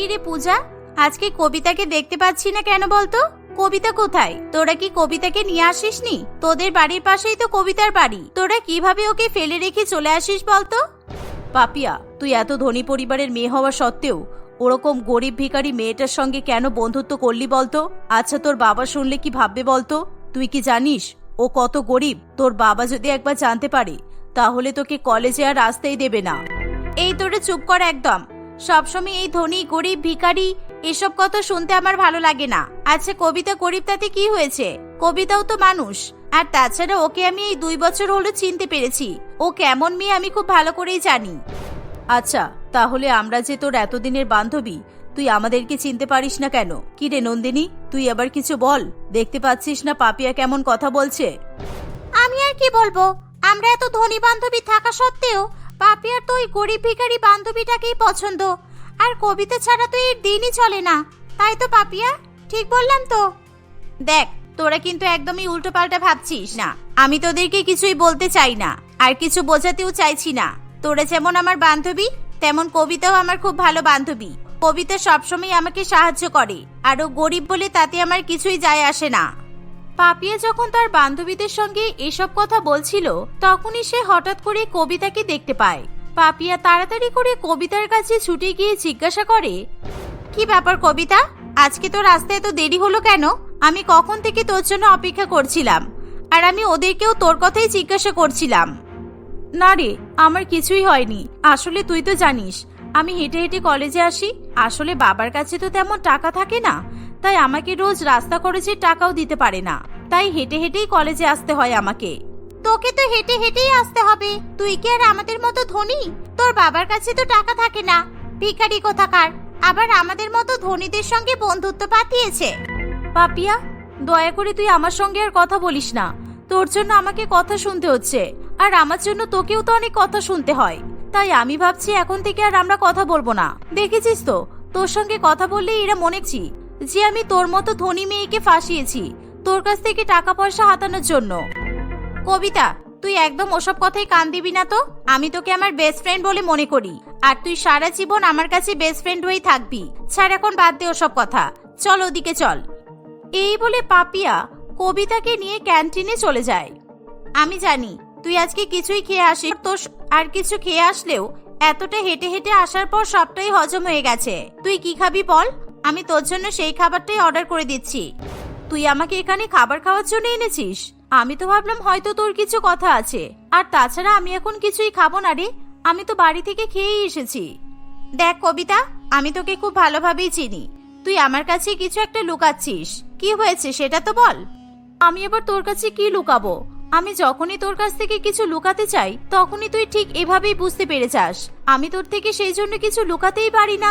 কি রে পূজা? আজকে কবিতাকে দেখতে পাচ্ছি না কেন বলতো? কবিতা কোথায়? তোরা কি কবিতাকে নিয়ে আসিসনি? তোদের বাড়ির পাশেই তো কবিতার বাড়ি। তোরা কীভাবে ওকে ফেলে রেখে চলে আসিস বলতো? পাপিয়া, তুই এত ধনী পরিবারের মেয়ে হওয়া সত্ত্বেও ওরকম গরিব ভিখারি মেয়েটার সঙ্গে কেন বন্ধুত্ব করলি বলতো? আচ্ছা তোর বাবা শুনলে কি ভাববে বলতো? তুই কি জানিস? ও কত গরিব। তোর বাবা যদি একবার জানতে পারে, তাহলে তোকে কলেজে আর আসতেই দেবে না। এই তোরে চুপ কর একদম। সবসময় এই ধনী, গরিব, ভিখারি, এসব কথা শুনতে আমার ভালো লাগে না। আচ্ছা কবিতা গরিব তাতে কি হয়েছে? কবিতাও তো মানুষ। আর তাছাড়া ওকে আমি এই দুই বছর হলো চিনতে পেরেছি। ও কেমন মেয়ে আমি খুব ভালো করেই জানি। আচ্ছা তাহলে আমরা যে তোর এতদিনের বান্ধবী, তুই আমাদেরকে চিনতে পারিস না কেন? কি রে নন্দিনী, তুই আবার কিছু বল? দেখতে পাচ্ছিস না পাপিয়া কেমন কথা বলছে? আমি আর কি বলব? আমরা এত ধনী বান্ধবী থাকা সত্ত্বেও পাপিয়ার তো ওই গরিব ভিখারি বান্ধবীটাকেই পছন্দ। আর কবিতা ছাড়া তো এর দিনই চলে না। তাই তো পাপিয়া ঠিক বললাম তো? দেখ তোরা কিন্তু একদমই উল্টো পাল্টা ভাবছিস। না। আমি তোদেরকে কিছুই বলতে চাই না। আর কিছু বোঝাতেও চাইছি না। তোরা যেমন আমার বান্ধবী তেমন কবিতাও আমার খুব ভালো বান্ধবী। কবিতা সবসময় আমাকে সাহায্য করে। আর ও গরিব বলে তাতে আমার কিছুই যায় আসে না। পাপিয়া যখন তার বান্ধবীদের সঙ্গে এসব কথা বলছিল, তখনই সে হঠাৎ করে কবিতাকে দেখতে পায়। পাপিয়া তাড়াতাড়ি করে কবিতার কাছে ছুটে গিয়ে জিজ্ঞাসা করে, কি ব্যাপার কবিতা? আজকে তো রাস্তায় এত দেরি হলো কেন? আমি কখন থেকে তোর জন্য অপেক্ষা করছিলাম? আর আমি ওদেরকেও তোর কথাই জিজ্ঞাসা করছিলাম। না রে, আমার কিছুই হয়নি। আসলে তুই তো জানিস, আমি হেঁটে হেঁটে কলেজে আসি। আসলে বাবার কাছে তো তেমন টাকা থাকে না, তাই আমাকে রোজ রাস্তা খরচের টাকাও দিতে পারে না। তাই হেঁটে হেঁটেই কলেজে আসতে হয় আমাকে। তোকে তো হেঁটে হেঁটেই আসতে হবে। তুই কি আর আমাদের মতো ধনী? তোর বাবার কাছে তো টাকা থাকে না। ভিখারি কোথাকার? আবার আমাদের মতো ধনীদের সঙ্গে বন্ধুত্ব পাতিয়েছে। পাপিয়া দয়া করে তুই আমার সঙ্গে আর কথা বলিস না। তোর জন্য আমাকে কথা শুনতে হচ্ছে। আর আমার জন্য তোকেও তো অনেক কথা শুনতে হয়। তাই আমি ভাবছি এখন থেকে আর আমরা কথা বলব না। দেখেছিস তো? তোর সঙ্গে কথা বললে এরা মনেছি। যে আমি তোর মতো ধনী মেয়েকে ফাঁসিয়েছি। তোর কাছ থেকে টাকা পয়সা হাতানোর জন্য। কবিতা, তুই একদম ওসব কথাই কান দিবি না তো? আমি তোকে আমার বেস্ট ফ্রেন্ড বলে মনে করি। আর তুই সারা জীবন আমার কাছে বেস্ট ফ্রেন্ড হয়েই থাকবি। ছাড় এখন বাদ দে ওসব কথা। চল ওদিকে চল। এই বলে পাপিয়া কবিতাকে নিয়ে ক্যান্টিনে চলে যায়। আমি জানি, তুই আজকে কিছুই খেয়ে আসিস তো আর কিছু খেয়ে আসলেও এতটা হেঁটে হেঁটে আসার পর সবটাই হজম হয়ে গেছে। তুই কি খাবি বল? আমি তোর জন্য সেই খাবারটাই অর্ডার করে দিচ্ছি। তুই আমাকে এখানে খাবার খাওয়ার জন্য এনেছিস? আমি তো ভাবলাম হয়তো তোর কিছু কথা আছে। আর তাছাড়া আমি এখন কিছুই খাব না রে। আমি তো বাড়ি থেকে খেয়েই এসেছি। দেখ কবিতা, আমি তোকে খুব ভালোভাবেই চিনি। তুই আমার কাছে কিছু একটা লুকাচ্ছিস। কি হয়েছে সেটা তো বল। আমি এবার তোর কাছে কি লুকাবো? আমি যখনই তোর কাছ থেকে কিছু লুকাতে চাই, তখনই তুই ঠিক এভাবেই বুঝতে পেরে যাস। আমি তোর থেকে সেই জন্য কিছু লুকাতেই পারি না।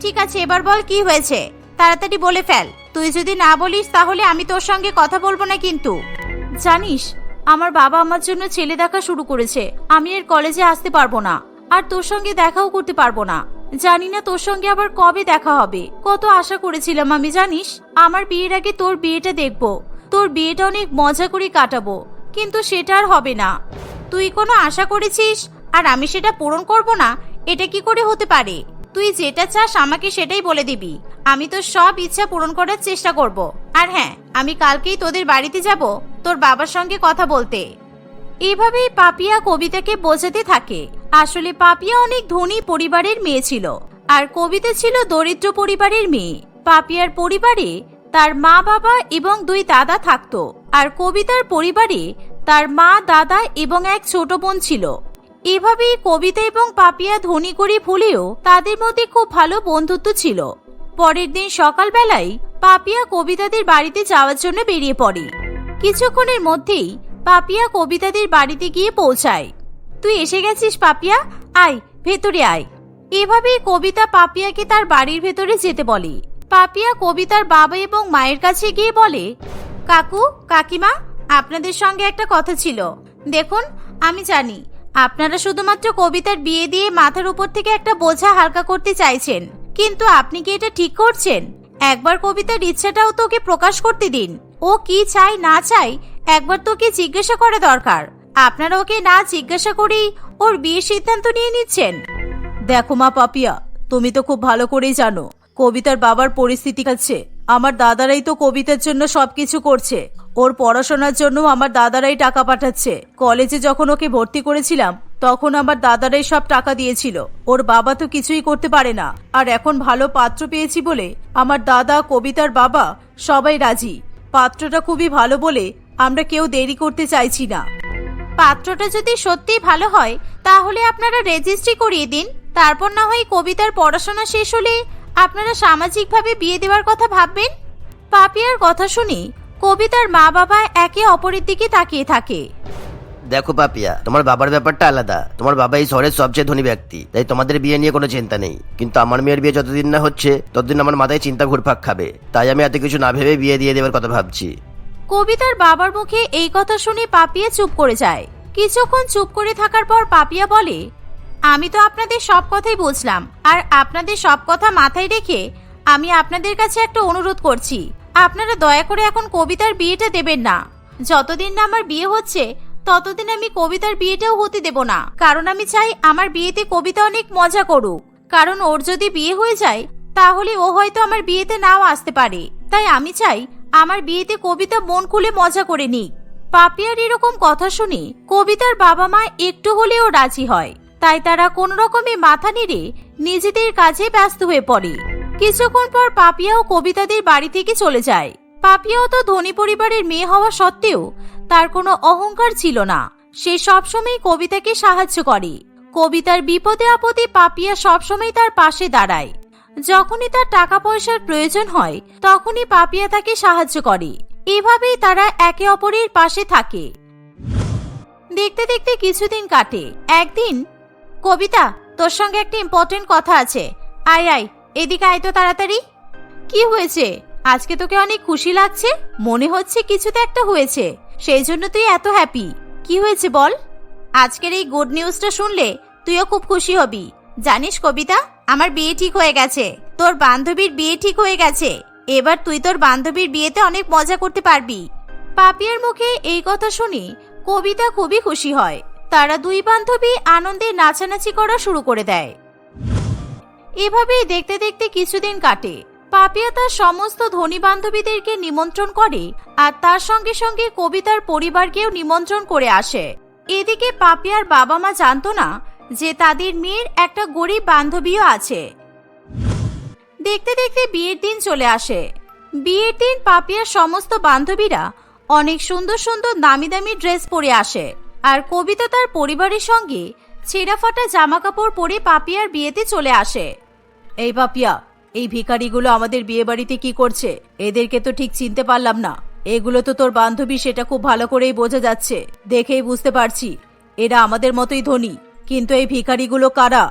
ঠিক আছে, এবার বল কি হয়েছে? তাড়াতাড়ি বলে ফেল। তুই যদি না বলিস তাহলে আমি তোর সঙ্গে কথা বলব না কিন্তু। জানিস, আমার বাবা আমার জন্য ছেলে দেখা শুরু করেছে। আমি এর কলেজে আসতে পারব না। আর তোর সঙ্গে দেখাও করতে পারব না। জানি না তোর সঙ্গে আবার কবে দেখা হবে। কত আশা করেছিলাম আমি, জানিস? আমার বিয়ের আগে তোর বিয়েটা দেখব। তোর বিয়েটা অনেক মজা করে কাটাবো। কিন্তু সেটা আর হবে না। তুই কোনো আশা করেছিস? আর আমি সেটা পূরণ করব না? এটা কি করে হতে পারে? তুই যেটা চাস আমাকে সেটাই বলে দিবি। আমি তো সব ইচ্ছা পূরণ করার চেষ্টা করব। আর হ্যাঁ আমি কালকেই তোদের বাড়িতে যাব, তোর বাবার সঙ্গে কথা বলতে। এভাবেই পাপিয়া কবিতাকে বোঝাতে থাকে। আসলে পাপিয়া অনেক ধনী পরিবারের মেয়ে ছিল। আর কবিতা ছিল দরিদ্র পরিবারের মেয়ে। পাপিয়ার পরিবারে তার মা বাবা এবং দুই দাদা থাকতো। আর কবিতার পরিবারে তার মা, দাদা এবং এক ছোট বোন ছিল। এভাবেই কবিতা এবং পাপিয়া ধনী গরিব হলেও তাদের মধ্যে খুব ভালো বন্ধুত্ব ছিল। পরের দিন সকালবেলায় পাপিয়া কবিতাদের বাড়িতে যাওয়ার জন্য বেরিয়ে পড়ে। কিছুক্ষণের মধ্যেই পাপিয়া কবিতাদের বাড়িতে গিয়ে পৌঁছায়। তুই এসে গেছিস পাপিয়া? আয়, ভেতরে আয়। এভাবেই কবিতা পাপিয়াকে তার বাড়ির ভেতরে যেতে বলে। পাপিয়া কবিতার বাবা এবং মায়ের কাছে গিয়ে বলে, কাকু, কাকিমা, আপনাদের সঙ্গে একটা কথা ছিল। দেখুন, আমি জানি আপনারা শুধুমাত্র কবিতার বিয়ে দিয়ে মাথার উপর থেকে একটা বোঝা হালকা করতে চাইছেন। কিন্তু আপনি কি এটা ঠিক করছেন? একবার কবিতার ইচ্ছাটাও তোকে প্রকাশ করতে দিন। ও কি চাই না চাই একবার তোকে জিজ্ঞাসা করা দরকার। আপনারা ওকে না জিজ্ঞাসা করেই ওর বিয়ের সিদ্ধান্ত নিয়ে নিচ্ছেন। দেখো মা পাপিয়া, তুমি তো খুব ভালো করেই জানো, কবিতার বাবার পরিস্থিতি আছে আমার দাদারাই তো কবিতার জন্য সবকিছু করছে। ওর পড়াশোনার জন্য আমার দাদারাই টাকা পাঠাচ্ছে। কলেজে যখন ওকে ভর্তি করেছিলাম, তখন আমার দাদারাই সব টাকা দিয়েছিল। ওর বাবা তো কিছুই করতে পারে না। আর এখন ভালো পাত্র পেয়েছি বলে আমার দাদা, কবিতার বাবা সবাই রাজি। পাত্রটা খুবই ভালো বলে আমরা কেউ দেরি করতে চাইছি না। পাত্রটা যদি সত্যি ভালো হয়, তাহলে আপনারা রেজিস্ট্রি করিয়ে দিন। তারপর না হয় কবিতার পড়াশোনা শেষ হলে আপনারা সামাজিকভাবে বিয়ে দেওয়ার কথা ভাববেন? পাপিয়ার কথা শুনে কবিতার মা বাবা একে অপরের দিকে তাকিয়ে থাকে। দেখো পাপিয়া তোমার বাবার ব্যাপারটা আলাদা। তোমার বাবা এই শহরের সবচেয়ে ধনী ব্যক্তি। তাই তোমাদের বিয়ে নিয়ে কোনো চিন্তা নেই। কিন্তু আমার মেয়ের বিয়ে যতদিন না হচ্ছে ততদিন আমার মাথায় চিন্তা ঘুরপাক খাবে। তাই আমি এত কিছু না ভেবে বিয়ে দিয়ে দেওয়ার কথা ভাবছি। কবিতার বাবার মুখে এই কথা শুনে পাপিয়া চুপ করে যায়। কিছুক্ষণ চুপ করে থাকার পর পাপিয়া বলে আমি তো আপনাদের সব কথাই বুঝলাম। আর আপনাদের সব কথা মাথায় রেখে আমি আপনাদের কাছে একটা অনুরোধ করছি। আপনারা দয়া করে এখন কবিতার বিয়েটা দেবেন না। যতদিন না আমার বিয়ে হচ্ছে, ততদিন আমি কবিতার বিয়েটাও হতে দেব না। কারণ আমি চাই আমার বিয়েতে কবিতা অনেক মজা করুক। কারণ ওর যদি বিয়ে হয়ে যায়, তাহলে ও হয়তো আমার বিয়েতে নাও আসতে পারে। তাই আমি চাই আমার বিয়েতে কবিতা মন খুলে মজা করে নিক। পাপিয়ার এরকম কথা শুনে কবিতার বাবা মা একটু হলেও রাজি হয়। তাই তারা কোন রকমে মাথা নেড়ে নিজেদের কাজে ব্যস্ত হয়ে পড়ে। কিছুক্ষণ পর পাপিয়াও কবিতাদের বাড়ি থেকে চলে যায়। পাপিয়াও তো ধনী পরিবারের মেয়ে হওয়া সত্ত্বেও তার কোনো অহংকার ছিল না। সে সবসময় কবিতাকে সাহায্য করে। কবিতার বিপদে আপদে পাপিয়া সবসময় তার পাশে দাঁড়ায়। যখনই তার টাকা পয়সার প্রয়োজন হয়, তখনই পাপিয়া তাকে সাহায্য করে। এভাবেই তারা একে অপরের পাশে থাকে। দেখতে দেখতে কিছুদিন কাটে। একদিন কবিতা, তোর সঙ্গে একটা ইম্পর্টেন্ট কথা আছে। আয় আয়, এদিকে আয় তো তাড়াতাড়ি। কি হয়েছে? আজকে তোকে অনেক খুশি লাগছে? মনে হচ্ছে কিছুতে একটা হয়েছে। সেই জন্য তুই এত হ্যাপি কি হয়েছে বল? আজকের এই গুড নিউজটা শুনলে তুইও খুব খুশি হবি। জানিস কবিতা, আমার বিয়ে ঠিক হয়ে গেছে। তোর বান্ধবীর বিয়ে ঠিক হয়ে গেছে। এবার তুই তোর বান্ধবীর বিয়েতে অনেক মজা করতে পারবি। পাপিয়ার মুখে এই কথা শুনি কবিতা খুবই খুশি হয়। তারা দুই বান্ধবী আনন্দে নাচানাচি করা শুরু করে দেয়। এভাবেই দেখতে দেখতে কিছুদিন কাটে। পাপিয়া তার সমস্ত ধনী বান্ধবীদেরকে নিমন্ত্রণ করে আর তার সঙ্গে সঙ্গে কবিতার পরিবারকেও নিমন্ত্রণ করে আসে। এদিকে পাপিয়ার বাবা মা জানতো না যে তাদের মেয়ের একটা গরিব বান্ধবীও আছে। দেখতে দেখতে বিয়ের দিন চলে আসে। বিয়ের দিন পাপিয়ার সমস্ত বান্ধবীরা অনেক সুন্দর সুন্দর দামি দামি ড্রেস পরে আসে। আর কবিতা তার পরিবারের সঙ্গে ছেঁড়া ফাটা জামা কাপড় পরে পাপিয়ার বিয়েতে চলে আসে। এই পাপিয়া, এই ভিখারিগুলো আমাদের বিয়ে বাড়িতে কি করছে? এদেরকে তো ঠিক চিনতে পারলাম না। এগুলো তো তোর বান্ধবী, সেটা খুব ভালো করেই বোঝা যাচ্ছে। দেখেই বুঝতে পারছি, এরা আমাদের মতোই ধনী। কিন্তু এই ভিখারিগুলো কারা?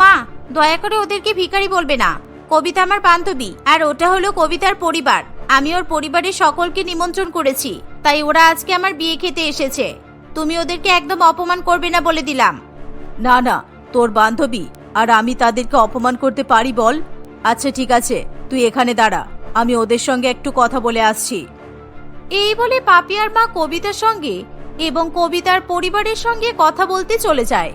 মা, দয়া করে ওদেরকে ভিখারি বলবে না। কবিতা আমার বান্ধবী, আর ওটা হলো কবিতার পরিবার। আমি ওর পরিবারের সকলকে নিমন্ত্রণ করেছি। তাই ওরা আজকে আমার বিয়ে খেতে এসেছে। তুমি ওদেরকে একদম অপমান করবে না বলে দিলাম। না না, তোর বান্ধবী, আর আমি তাদেরকে অপমান করতে পারি বল? আচ্ছা ঠিক আছে, তুই এখানে দাঁড়া, আমি ওদের সঙ্গে একটু কথা বলে আসছি। এই বলে পাপিয়ার মা কবিতার সঙ্গে এবং কবিতার পরিবারের সঙ্গে কথা বলতে চলে যায়।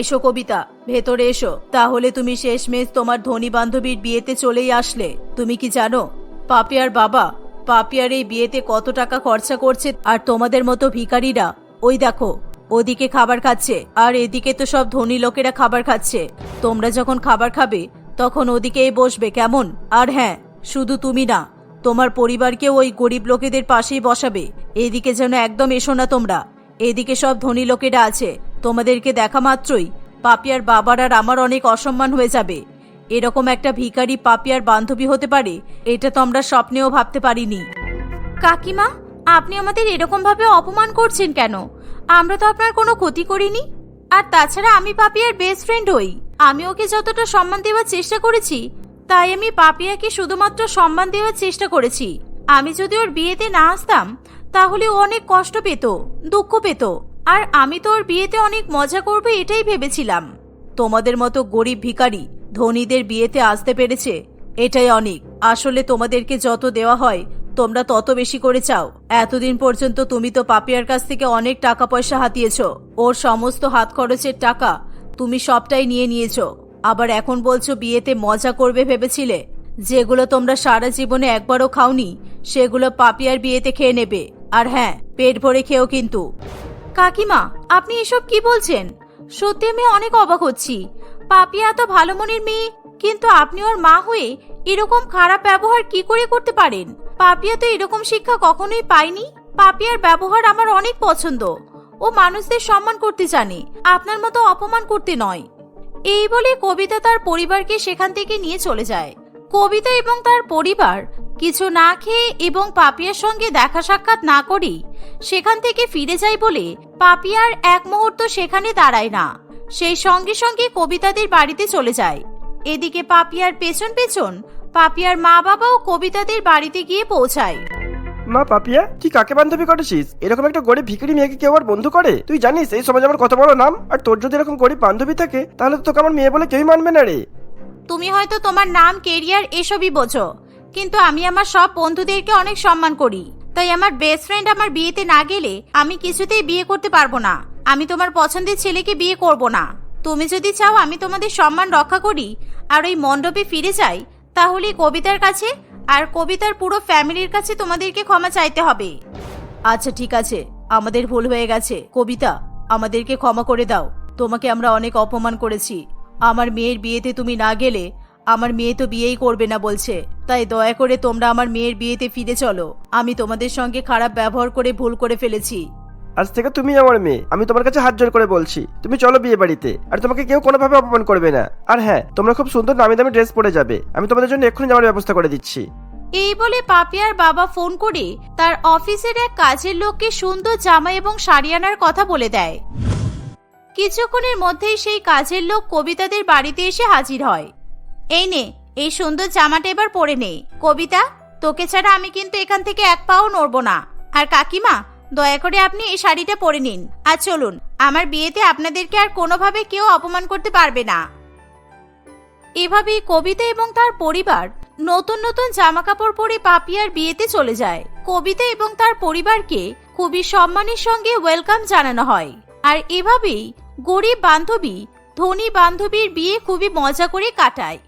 এসো কবিতা, ভেতরে এসো, তাহলে তুমি শেষমেশ তোমার ধনী বান্ধবীর বিয়েতে চলেই আসলে। তুমি কি জানো পাপিয়ার বাবা পাপিয়ার এই বিয়েতে কত টাকা খরচা করছে আর তোমাদের মতো ভিখারিরা ওই দেখো, ওদিকে খাবার খাচ্ছে, আর এদিকে তো সব ধনী লোকেরা খাবার খাচ্ছে। তোমরা যখন খাবার খাবে, তখন ওদিকেই বসবে, কেমন? আর হ্যাঁ শুধু তুমি না, তোমার পরিবারকে ওই গরিব লোকেদের পাশেই বসাবে। এদিকে যেন একদম এসো না তোমরা। এদিকে সব ধনী লোকেরা আছে, তোমাদেরকে দেখা মাত্রই পাপিয়ার বাবার আর আমার অনেক অসম্মান হয়ে যাবে। এরকম একটা ভিখারি পাপিয়ার বান্ধবী হতে পারে, এটা তো আমরা স্বপ্নেও ভাবতে পারিনি। কাকিমা আপনি আমাদের এরকম ভাবে অপমান করছেন কেন? আমরা তো আপনার কোনো ক্ষতি করিনি। আর তাছাড়া আমি পাপিয়ার বেস্ট ফ্রেন্ড হই। আমি ওকে যতটা সম্মান দেওয়ার চেষ্টা করেছি, তাই আমি পাপিয়াকে শুধুমাত্র সম্মান দেওয়ার চেষ্টা করেছি। আমি যদি ওর বিয়েতে না আসতাম, তাহলে ও অনেক কষ্ট পেত, দুঃখ পেত। আর আমি তো ওর বিয়েতে অনেক মজা করব এটাই ভেবেছিলাম। তোমাদের মতো গরিব ভিখারি ধনীদের বিয়েতে আসতে পেরেছে, এটাই অনেক। আসলে তোমাদেরকে যত দেওয়া হয় তোমরা তত বেশি করে চাও। এতদিন পর্যন্ত তুমি তো পাপিয়ার কাছ থেকে অনেক টাকা পয়সা হাতিয়েছ। ওর সমস্ত হাত খরচের টাকা তুমি সবটাই নিয়ে নিয়েছো। আবার এখন বলছো বিয়েতে মজা করবে ভেবেছিলে? যেগুলো তোমরা সারা জীবনে একবারও খাওনি, সেগুলো পাপিয়ার বিয়েতে খেয়ে নেবে। আর হ্যাঁ পেট ভরে খেও কিন্তু। কাকিমা, আপনি এসব কি বলছেন? সত্যি আমি অনেক অবাক হচ্ছি। পাপিয়া এত ভালো মনের মেয়ে, কিন্তু আপনি ওর মা হয়ে এরকম খারাপ ব্যবহার কি করে করতে পারেন? পাপিয়া তো এরকম শিক্ষা কখনোই পায়নি। পাপিয়ার ব্যবহার আমার অনেক পছন্দ। ও মানুষদের সম্মান করতে জানে। আপনার মতো অপমান করতে নয়। এই বলে কবিতা তার পরিবারকে সেখান থেকে নিয়ে চলে যায়। কবিতা এবং তার পরিবার কিছু না খেয়ে এবং পাপিয়ার সঙ্গে দেখা সাক্ষাৎ না করেই সেখান থেকে ফিরে যায় বলে পাপিয়ার এক মুহূর্ত সেখানে দাঁড়ায় না। সেই সঙ্গে সঙ্গে কবিতাদের বাড়িতে চলে যায়। এদিকে পাপিয়ার পেছন পেছন পাপিয়ার মা বাবাও কবিতাদের বাড়িতে গিয়ে পৌঁছায়। মা পাপিয়া তুই কাকে বান্ধবী করেছিস? এরকম একটা গরিব ভিখারি মেয়েকে কেউ আর বন্ধু করে? তুই জানিস এই সমাজে আমার কত বড় নাম? আর তোর যদি এরকম গরিব বান্ধবী থাকে তাহলে তো তোকে আমার মেয়ে বলে কেউই মানবে না রে। তুমি হয়তো তোমার নাম কেরিয়ার এসবই বোঝো কিন্তু আমি আমার সব বন্ধুদেরকে অনেক সম্মান করি। তাই আমার বেস্ট ফ্রেন্ড আমার বিয়েতে না গেলে আমি কিছুতেই বিয়ে করতে পারব না। আমি তোমার পছন্দের ছেলেকে বিয়ে করব না। তুমি যদি চাও আমি তোমাদের সম্মান রক্ষা করি আর ওই মণ্ডপে ফিরে যাই তাহলে কবিতার কাছে আর কবিতার পুরো ফ্যামিলির কাছে তোমাদেরকে ক্ষমা চাইতে হবে। আচ্ছা ঠিক আছে। আমাদের ভুল হয়ে গেছে। কবিতা, আমাদেরকে ক্ষমা করে দাও। তোমাকে আমরা অনেক অপমান করেছি। আমার মেয়ের বিয়েতে তুমি না গেলে আমার মেয়ে তো বিয়েই করবে না বলছে। তাই দয়া করে তোমরা আমার মেয়ের বিয়েতে ফিরে চলো। আমি তোমাদের সঙ্গে খারাপ ব্যবহার করে ভুল করে ফেলেছি। আজ থেকে তুমি আমার মেয়ে। আমি তোমার কাছে হাত জোর করে বলছি, তুমি চলো বিয়ে বাড়িতে, আর তোমাকে কেউ কোনোভাবে অপমান করবে না। আর হ্যাঁ তোমরা খুব সুন্দর নামি দামি ড্রেস পরে যাবে। আমি তোমাদের জন্য এক্ষুনি যাওয়ার ব্যবস্থা করে দিচ্ছি। এই বলে পাপিয়ার বাবা ফোন করে তার অফিসের এক কাজের লোককে সুন্দর জামা এবং শাড়ি আনার কথা বলে দেয়। কিছুক্ষণের মধ্যেই সেই কাজের লোক কবিতাদের বাড়িতে এসে হাজির হয়। এই নে, এই সুন্দর জামাটা এবার পরে নে। কবিতা, তোকে ছাড়া আমি কিন্তু এখান থেকে এক পাও নড়বো না। আর কাকিমা দয়া করে আপনি এই শাড়িটা পরে নিন। আর চলুন, আমার বিয়েতে আপনাদেরকে আর কোনোভাবে কেউ অপমান করতে পারবে না। এভাবেই কবিতা এবং তার পরিবার নতুন নতুন জামা কাপড় পরে পাপিয়ার বিয়েতে চলে যায়। কবিতা এবং তার পরিবারকে খুবই সম্মানের সঙ্গে ওয়েলকাম জানানো হয়। আর এভাবেই গরিব বান্ধবী, ধনী বান্ধবীর বিয়ে খুবই মজা করে কাটায়।